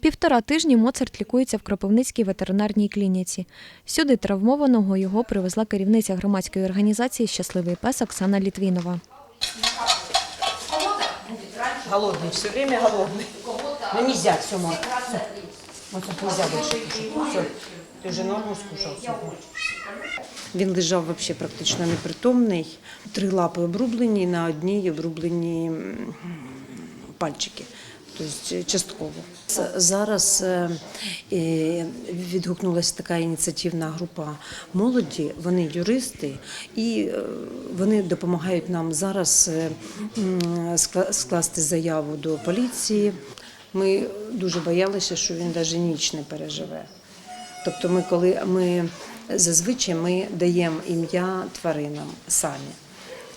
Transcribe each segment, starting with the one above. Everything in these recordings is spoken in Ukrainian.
Півтора тижні Моцарт лікується в Кропивницькій ветеринарній клініці. Сюди травмованого його привезла керівниця громадської організації Щасливий пес Оксана Літвінова. Голодный, все время голодный. Но нельзя, все, мам. Всё. Вот тут нельзя больше кушать. Все. Ти вже норму скушав сьогодні? Він лежав вообще практично непритомний. Три лапи обрублені, на одній обрублені м, пальчики. Тобто частково. Зараз е, відгукнулася така ініціативна група молоді. Вони юристи, і е, вони допомагають нам зараз е, скласти заяву до поліції. Ми дуже боялися, що він навіть ніч не переживе. Тобто, ми коли ми зазвичай ми даємо ім'я тваринам самі.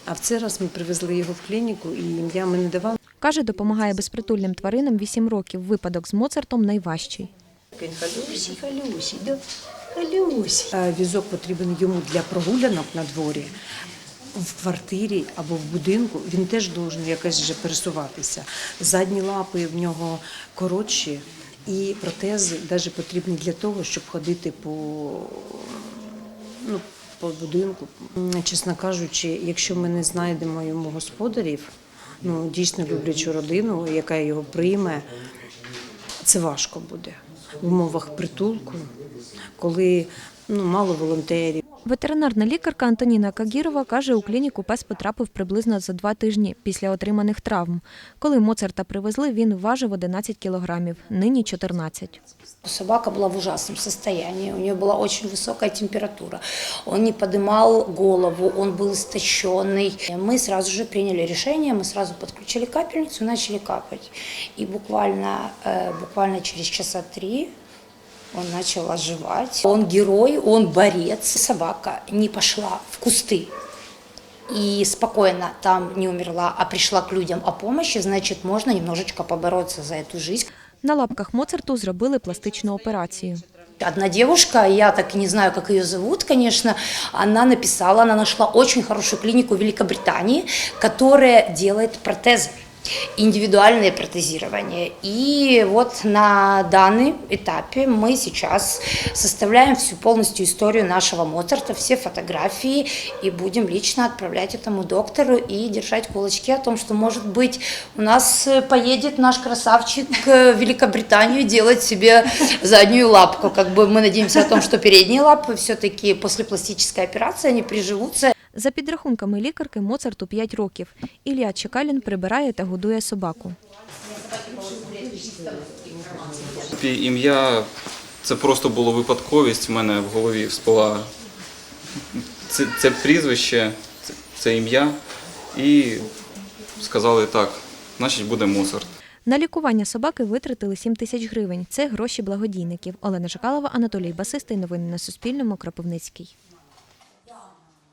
А в цей раз ми привезли його в клініку, і ім'я ми не давали. Каже, допомагає безпритульним тваринам 8 років. Випадок з Моцартом найважчий. Він халюсі, халюсі, халюсі. Е, Візок потрібен йому для прогулянок на дворі. В квартирі або в будинку він теж должен якось вже пересуватися. Задні лапи в нього коротші, і протези навіть потрібні для того, щоб ходити по, ну, по будинку. Чесно кажучи, якщо ми не знайдемо йому господарів, ну дійсно люблячу родину, яка його прийме, це важко буде в умовах притулку, коли ну, мало волонтерів. Ветеринарна лікарка Антоніна Кагірова каже, у клініку пес потрапив приблизно за два тижні після отриманих травм. Коли Моцарта привезли, він важив 11 кілограмів, нині 14. Собака была в ужасном состоянии, у нее была очень высокая температура, он не поднимал голову, он был истощенный. Мы сразу же приняли решение, мы сразу подключили капельницу и начали капать. И буквально, э, буквально через часа три он начал оживать. Он герой, он борец. Собака не пошла в кусты и спокойно там не умерла, а пришла к людям о помощи, значит, можно немножечко побороться за эту жизнь. На лапках Моцарту зробили пластичну операцію. Одна девушка, я так и не знаю, как ее зовут, конечно, она написала, она нашла очень хорошую клинику в Великобритании, которая делает протезы Индивидуальное протезирование. И вот на данном этапе мы сейчас составляем всю полностью историю нашего Моцарта, все фотографии, и будем лично отправлять этому доктору и держать кулачки о том, что, может быть, у нас поедет наш красавчик в Великобританию делать себе заднюю лапку. Как бы мы надеемся о том, что передние лапы все-таки после пластической операции они приживутся За підрахунками лікарки, Моцарту 5 років. Ілля Чекалін прибирає та годує собаку. ім'я це просто було випадковість. В мене в голові всплила це, це прізвище, це, це ім'я. І сказали так, значить буде Моцарт. На лікування собаки витратили 7 тисяч гривень. Це гроші благодійників. Олена Жакалова, Анатолій Басистий. Новини на Суспільному. Кропивницький.